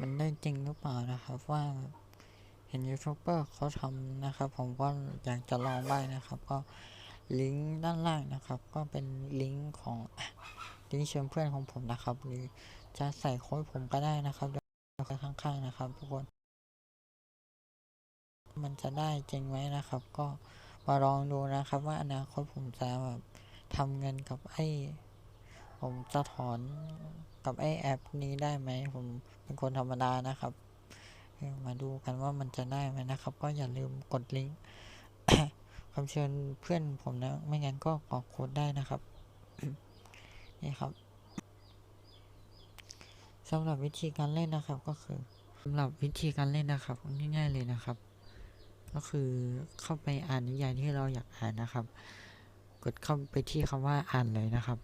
มันได้จริงหรือเปล่านะครับว่าเห็นยูทูบเบอร์เขาทำนะครับ ผมก็อยากจะลองบ้างนะครับ ก็ลิงก์ด้านล่างนะครับ ก็เป็นลิงก์ของลิงก์เชิญเพื่อนของผมนะครับ หรือจะใส่โค้ดผมก็ได้นะครับเดี๋ยวข้างๆนะครับ ทุกคน มันจะได้จริงไหมนะครับ ก็มาลองดูนะครับว่าอนาคตผมจะแบบทำเงินกับไอ้ ผมจะถอน กับไอแอปนี้ได้ไหมผมเป็นคนธรรมดานะครับ มาดูกันว่ามันจะได้ไหมนะครับ ก็อย่าลืมกดลิงก์คำเชิญเพื่อนผมนะ ไม่งั้นก็กรอกโค้ดได้นะครับ นี่ครับสำหรับวิธีการเล่นนะครับก็คือสำหรับวิธีการเล่นนะครับง่ายๆเลยนะครับ ก็คือเข้าไปอ่านนิยายที่เราอยากอ่านนะครับ กดเข้าไปที่คำว่าอ่านเลยนะครับ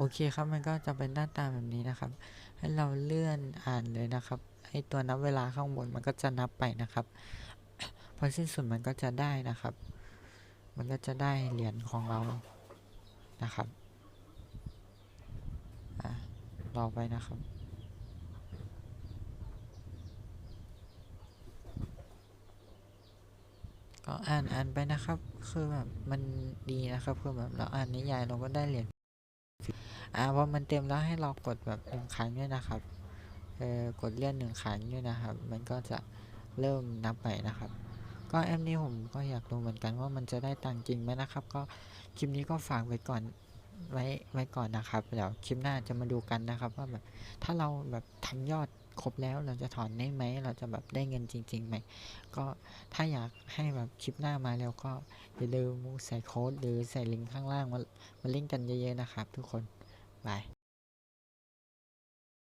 โอเคครับมันก็จะเป็นหน้าตาแบบนี้นะครับ ให้เราเลื่อนอ่านเลยนะครับไอตัวนับเวลาข้างบนมันก็จะนับไปนะครับพอสิ้นสุดมันก็จะได้นะครับ มันก็จะได้เหรียญของเรานะครับอะรอไปนะครับก็อ่านอ่านไปนะครับ คือแบบมันดีนะครับคือแบบเราอ่านนิยายเราก็ได้เหรียญ อ่าพอมันเต็มแล้วให้เรากดแบบหนึ่งครั้งด้วยนะครับเออกดเลื่อนหนึ่งครั้งด้วยนะครับ มันก็จะเริ่มนับไปนะครับ ก็แอปนี้ผมก็อยากรู้เหมือนกันว่ามันจะได้ตังจริงไหมนะครับ ก็คลิปนี้ก็ฝากไว้ก่อนไว้ไว้ก่อนนะครับเดี๋ยวคลิปหน้าจะมาดูกันนะครับ ว่าแบบถ้าเราแบบทำยอดครบแล้วเราจะถอนได้ไหม เราจะแบบได้เงินจริงๆไหม ก็ถ้าอยากให้แบบคลิปหน้ามาแล้วก็อย่าลืมใส่โค้ดหรือใส่ลิงก์ข้างล่างมามาลิงก์กันเยอะๆนะครับทุกคน บาย